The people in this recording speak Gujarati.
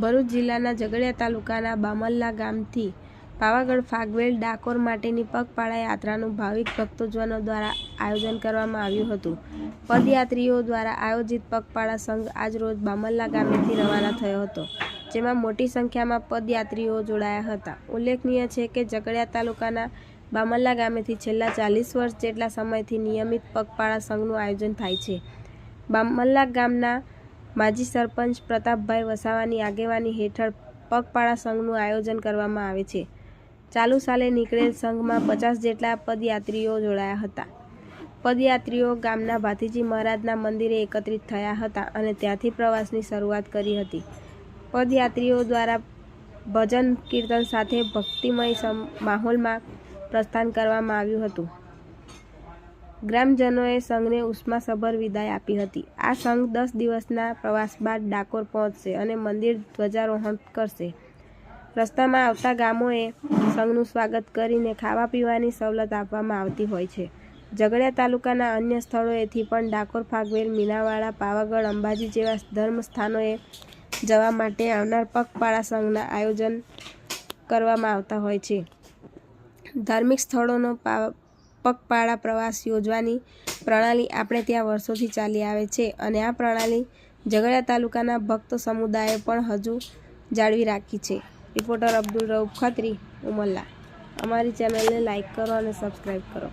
ભરૂચ જિલ્લાના ઝઘડિયા તાલુકાના બામલ્લા ગામથી પાવાગઢ ફાગવેલ ડાકોર માટેની પગપાળા યાત્રાનું ભાવિક ભક્તજનો દ્વારા આયોજન કરવામાં આવ્યું હતું. પદયાત્રીઓ દ્વારા આયોજિત પગપાળા સંઘ આજરોજ બામલ્લા ગામેથી રવાના થયો હતો, જેમાં મોટી સંખ્યામાં પદયાત્રીઓ જોડાયા હતા. ઉલ્લેખનીય છે કે ઝઘડિયા તાલુકાના બામલ્લા ગામેથી છેલ્લા ચાલીસ વર્ષ જેટલા સમયથી નિયમિત પગપાળા સંઘનું આયોજન થાય છે. બામલ્લા ગામના માજી સરપંચ પ્રતાપભાઈ વસાવાની આગેવાની હેઠળ પગપાળા સંઘનું આયોજન કરવામાં આવે છે. ચાલુ સાલે નીકળેલ સંઘમાં પચાસ જેટલા પદયાત્રીઓ જોડાયા હતા. પદયાત્રીઓ ગામના ભાતીજી મહારાજના મંદિરે એકત્રિત થયા હતા અને ત્યાંથી પ્રવાસની શરૂઆત કરી હતી. પદયાત્રીઓ દ્વારા ભજન કીર્તન સાથે ભક્તિમય માહોલમાં પ્રસ્થાન કરવામાં આવ્યું હતું. ગ્રામજનોએ સંઘને ઉષ્માસભર વિદાય આપી હતી. આ સંઘ દસ દિવસના પ્રવાસ બાદ ડાકોર પહોંચશે અને મંદિર ધ્વજારોહણ કરશે. રસ્તામાં આવતા ગામોએ સંઘનું સ્વાગત કરીને ખાવા પીવાની સવલત આપવામાં આવતી હોય છે. ઝઘડિયા તાલુકાના અન્ય સ્થળોએથી પણ ડાકોર, ફાગવેલ, મીનાવાડા, પાવાગઢ, અંબાજી જેવા ધર્મ સ્થાનોએ જવા માટે આવનાર પગપાળા સંઘના આયોજન કરવામાં આવતા હોય છે. ધાર્મિક સ્થળોનો પગપાળા પ્રવાસ યોજવાની પ્રણાલી આપણે ત્યાં વર્ષોથી ચાલી આવે છે અને આ પ્રણાલી ઝઘડિયા તાલુકાના ભક્ત સમુદાયે પણ હજુ જાળવી રાખી છે. રિપોર્ટર અબ્દુલ રઉફ ખત્રી, ઉમલ્લા. અમારી ચેનલને લાઇક કરો અને સબસ્ક્રાઈબ કરો.